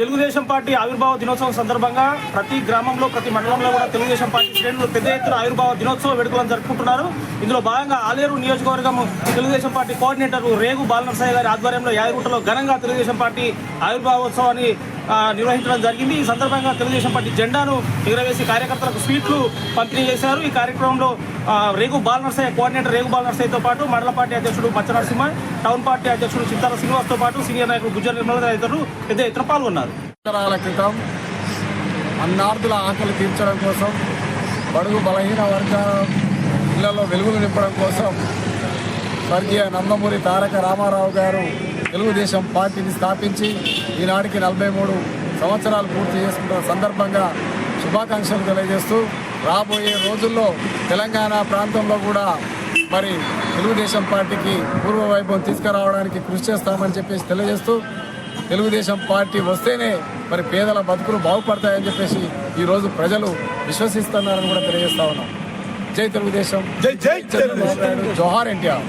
Telugu Desam party ఆవిర్భావ దినోత్సవం సందర్భంగా ప్రతి గ్రామంలో ప్రతి మండలంలో కూడా తెలుగుదేశం పార్టీ శ్రేణులు పెద్ద ఎత్తున ఆవిర్భావ దినోత్సవ వేడుకలను జరుపుకుంటున్నారు. ఇందులో భాగంగా ఆలేరు నియోజకవర్గం తెలుగుదేశం పార్టీ కోఆర్డినేటర్ రేగు బాలనరసయ్య గారి ఆధ్వర్యంలో యాదగుట్టలో ఘనంగా తెలుగుదేశం పార్టీ ఆవిర్భావోత్సవాన్ని నిర్వహించడం జరిగింది. ఈ సందర్భంగా తెలుగుదేశం పార్టీ జెండాను ఎగురవేసి కార్యకర్తలకు స్వీట్లు పంపిణీ చేశారు. ఈ కార్యక్రమంలో రేగు బాలనర్సయ్య కోఆర్డినేటర్ రేగు బాలనర్సయ్యతో పాటు మండల పార్టీ అధ్యక్షుడు పచ్చ నరసింహ టౌన్ పార్టీ అధ్యక్షుడు చింతాల శ్రీనివాస్తో పాటు సీనియర్ నాయకులు గుజ్జల నిర్మల తదితరులు పెద్ద ఎత్తున పాల్గొన్నారు. క్రితం అన్నార్థుల ఆకలి తీర్చడం కోసం బడుగు బలహీన వర్గ ఇళ్ళలో వెలుగులు నింపడం కోసం స్వర్గీయ నందమూరి తారక రామారావు గారు తెలుగుదేశం పార్టీని స్థాపించి ఈనాటికి నలభై మూడు సంవత్సరాలు పూర్తి చేసుకుంటున్న సందర్భంగా శుభాకాంక్షలు తెలియజేస్తూ రాబోయే రోజుల్లో తెలంగాణ ప్రాంతంలో కూడా మరి తెలుగుదేశం పార్టీకి పూర్వ వైభవం తీసుకురావడానికి కృషి చేస్తామని చెప్పేసి తెలియజేస్తూ తెలుగుదేశం పార్టీ వస్తేనే మరి పేదల బతుకులు బాగుపడతాయని చెప్పేసి ఈ రోజు ప్రజలు విశ్వసిస్తున్నారని కూడా తెలియజేస్తా ఉన్నాం. జై తెలుగుదేశం. జై జై చంద్రబాబు నాయుడు. జోహార్ ఎన్టీఆర్.